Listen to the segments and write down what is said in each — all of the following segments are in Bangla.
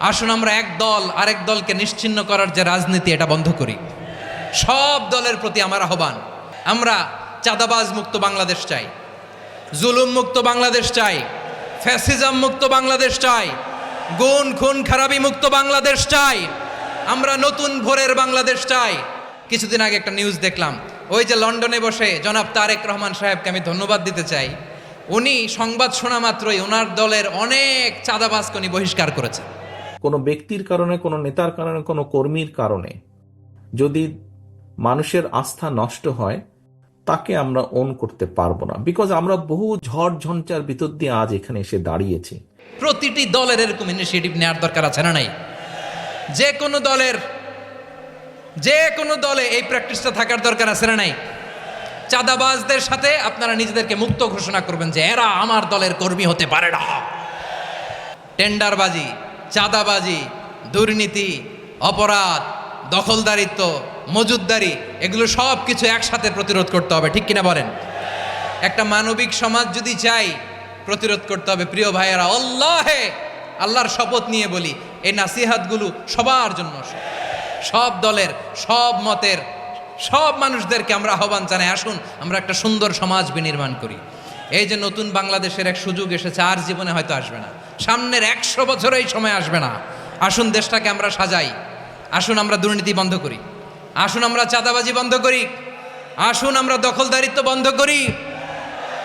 আসুন আমরা এক দল, আরেক দলকে নিশ্চিন্ন করার যে রাজনীতি, এটা বন্ধ করি। সব দলের প্রতি আমার আহ্বান, আমরা চাঁদাবাজ মুক্ত বাংলাদেশ চাই, জুলুম মুক্ত বাংলাদেশ চাই, ফ্যাসিজম মুক্ত বাংলাদেশ চাই, গুণ খুন খারাপি মুক্ত বাংলাদেশ চাই, আমরা নতুন ভোরের বাংলাদেশ চাই। কিছুদিন আগে একটা নিউজ দেখলাম, ওই যে লন্ডনে বসে জনাব তারেক রহমান সাহেবকে আমি ধন্যবাদ দিতে চাই। উনি সংবাদ শোনা মাত্রই ওনার দলের অনেক চাঁদাবাজকে বহিষ্কার করেছে কোনো ব্যক্তির কারণে, কোনো নেতার কারণে, কোনো কর্মীর কারণে। যদি মানুষের আস্থা নষ্ট হয়, তাকে আমরা ওন করতে পারব না। বিকজ আমরা বহু ঝড় ঝঞ্চার ভিতর দিয়ে আজ এখানে এসে দাঁড়িয়েছি। প্রতিটি দলের এরকম ইনিশিয়েটিভ নেওয়ার দরকার আছে না নাই? যে কোনো দলের, যে কোনো দলে এই প্র্যাকটিসটা থাকার দরকার আছে না নাই? চাঁদাবাজদের সাথে আপনারা নিজেদেরকে মুক্ত ঘোষণা করবেন যে এরা আমার দলের কর্মী হতে পারে না। টেন্ডারবাজি চাঁদাবাজি, দুর্নীতি, অপরাধ, দখলদারিত্ব, মজুদদারি, এগুলো সব কিছু একসাথে প্রতিরোধ করতে হবে, ঠিক কিনা বলেন? একটা মানবিক সমাজ যদি চাই প্রতিরোধ করতে হবে, প্রিয় ভাইয়েরা, আল্লাহে! আল্লাহর শপথ নিয়ে বলি, এই নাসিহাতগুলো সবার জন্য সব দলের, সব মতের, সব মানুষদেরকে আমরা আহ্বান জানাই, আসুন, আমরা একটা সুন্দর সমাজ বিনির্মাণ করি। এই যে নতুন বাংলাদেশের এক সুযোগ এসেছে, আর জীবনে হয়তো আসবে না। সামনের একশো বছর এই সময় আসবে না। আসুন দেশটাকে আমরা সাজাই। আসুন আমরা দুর্নীতি বন্ধ করি। আসুন আমরা চাঁদাবাজি বন্ধ করি। আসুন আমরা দখলদারিত্ব বন্ধ করি।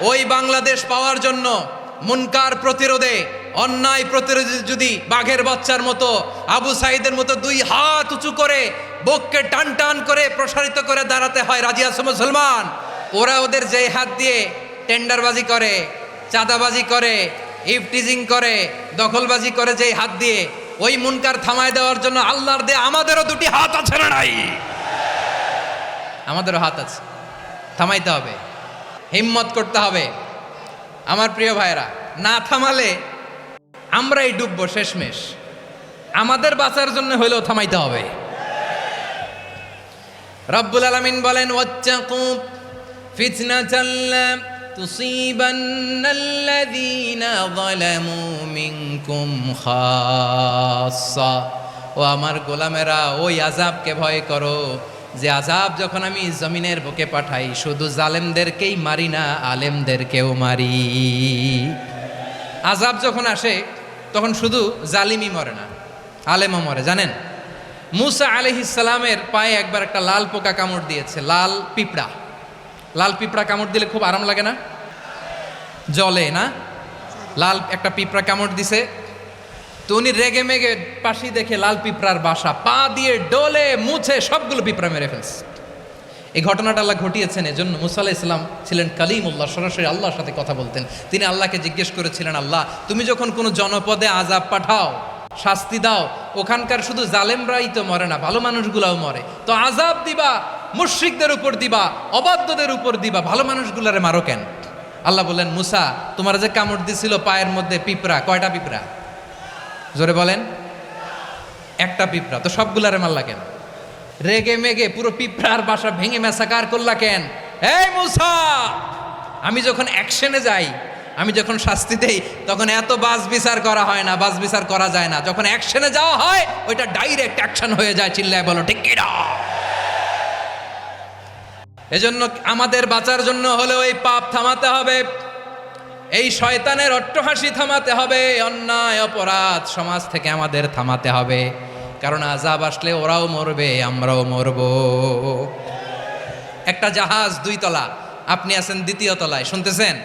ওই বাংলাদেশ পাওয়ার জন্য মুনকার প্রতিরোধে, অন্যায় প্রতিরোধে যদি বাঘের বাচ্চার মতো, আবু সাইদের মতো দুই হাত উঁচু করে, বককে টান টান করে প্রসারিত করে দাঁড়াতে হয়, রাজি আছে মুসলমান? ওরা ওদের যেই হাত দিয়ে টেন্ডারবাজি করে, চাঁদাবাজি করে ইফটিজিং করে, দখলবাজি করে যেই হাত দিয়ে, ওই মুনকার থামায় দেওয়ার জন্য আল্লাহর দিয়ে আমাদেরও দুটি হাত আছে না নাই? আমাদেরও হাত আছে। থামাইতে হবে। হিম্মত করতে হবে। আমার প্রিয় ভাইরা না থামালে আমরাই ডুববো শেষমেশ। আমাদের বাঁচার জন্য হইলেও থামাইতে হবে। রব্বুল আলমিন বলেন ওয়াচ্চাকু ফিতনাতাল লা তুসিবান্না আল্লাযীনা যালামু মিনকুম খাসসা ও আমার গোলামেরা, ওই আযাবকে ভয় করো যে আজাব যখন আমি জমিনের বুকে পাঠাই, শুধু জালেমদেরকেই মারি না, আলেমদেরকেও মারি। আজাব যখন আসে, তখন শুধু জালিমই মরে না, আলেমও মরে, জানেন? মুসা আলহিসালামের পায়ে একবার একটা লাল পোকা কামড় দিয়েছে, লাল পিঁপড়া। লাল পিঁপড়া কামড় দিলে খুব আরাম লাগে না? জলে, না? লাল একটা পিঁপড়া কামড় দিছে। তো উনি রেগে মেগে পাশি দেখে লাল পিঁপড়ার বাসা, পা দিয়ে ডলে মুছে সবগুলো পিঁপড়া মেরে ফেলছে। এই ঘটনাটা আল্লাহ ঘটিয়েছেন এজন্য মুসা আলাহ ইসলাম ছিলেন কালিমুল্লাহ, সরাসরি আল্লাহর সাথে কথা বলতেন। তিনি আল্লাহকে জিজ্ঞেস করেছিলেন, আল্লাহ, তুমি যখন কোনো জনপদে আজাব পাঠাও, শাস্তি দাও, ওখানকার শুধু জালেমরাই তো মরে না, ভালো মানুষগুলাও মরে। তো আজাব দিবা মুশ্রিকদের উপর দিবা, অবাধ্যদের উপর দিবা, ভালো মানুষগুলারে মারো কেন? আল্লাহ বললেন, মুসা, তোমার যে কামড় দিছিল পায়ের মধ্যে পিঁপড়া, কয়টা পিঁপড়া? জোরে বলেন, একটা পিঁপড়া, তো সবগুলারে মারলা কেন? রেগে মেগে, পুরো পিঁপড়ার বাসা ভেঙে মেসাকার করলা কেন? এই মুসা, আমি যখন অ্যাকশনে যাই, আমি যখন শাস্তি দেই, তখন এত বাস বিচার করা হয় না বাস বিচার করা যায় না। যখন অ্যাকশনে যাওয়া হয়, ওইটা ডাইরেক্ট অ্যাকশন হয়ে যায়, চিল্লায় বলো, ঠিক কিনা এজন্য আমাদের বাঁচার জন্য হলেও এই পাপ থামাতে হবে। এই শয়তানের অট্টহাসি থামাতে হবে। অন্যায় অপরাধ সমাজ থেকে আমাদের থামাতে হবে। কারণ আজাব আসলে ওরাও মরবে, আমরাও মরব। একটা জাহাজ দুই তলা। আপনি আছেন দ্বিতীয় তলায়। শুনতেছেন?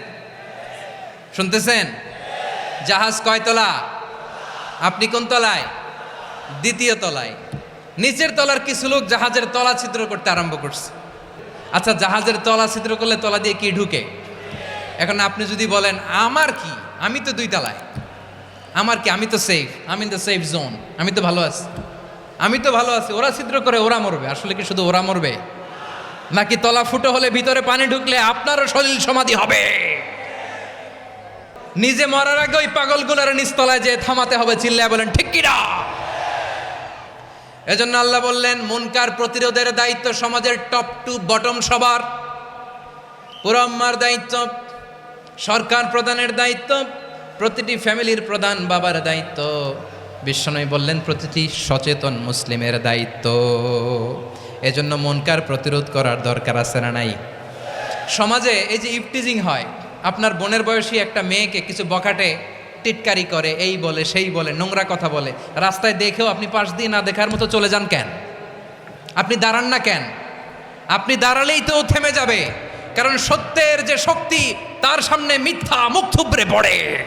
শুনতেছেন? জাহাজ কয় তলা? আপনি কোন তলায়? দ্বিতীয় তলায়। নিচের তলার কিছু লোক জাহাজের তলা ছিদ্র করতে আরম্ভ করছে। আচ্ছা জাহাজের তলা ছিদ্র করলে তলা দিয়ে কি ঢুকে? এখন আপনি যদি বলেন, আমার কি? আমি তো দুই তলায়। আমার কি? আমি তো সেফ আমি তো সেফ জোন আমি তো ভালো আছি। আমি তো ভালো আছি। ওরা ছিদ্র করে, ওরা মরবে। আসলে কি শুধু ওরা মরবে? নাকি তলা ফুটো হলে ভিতরে পানি ঢুকলে আপনারও শরীর সমাধি হবে? নিজে মরার আগে ওই পাগলগুলার নিচতলায় যে থামাতে হবে, চিল্লায় বলেন, ঠিক কিনা এজন্য আল্লাহ বললেন, মুনকার প্রতিরোধের দায়িত্ব সমাজের টপ টু বটম সবার। পুরো আম্মার দায়িত্ব, সরকার প্রধানের দায়িত্ব, প্রতিটি ফ্যামিলির প্রধান বাবার দায়িত্ব। বিশ্বনয় বললেন, প্রতিটি সচেতন মুসলিমের দায়িত্ব। এজন্য মনকার প্রতিরোধ করার দরকার আছে না নাই? সমাজে এই যে ইফটিজিং হয়, আপনার বোনের বয়সী একটা মেয়েকে কিছু বকাটে টিটকারি করে, এই বলে, সেই বলে, নোংরা কথা বলে। রাস্তায় দেখেও আপনি পাশ দিয়ে না দেখার মতো চলে যান কেন? আপনি দাঁড়ান না কেন? আপনি দাঁড়ালেই তো থেমে যাবে। কারণ সত্যের যে শক্তি, তার সামনে মিথ্যা মুখ থুবড়ে পড়ে।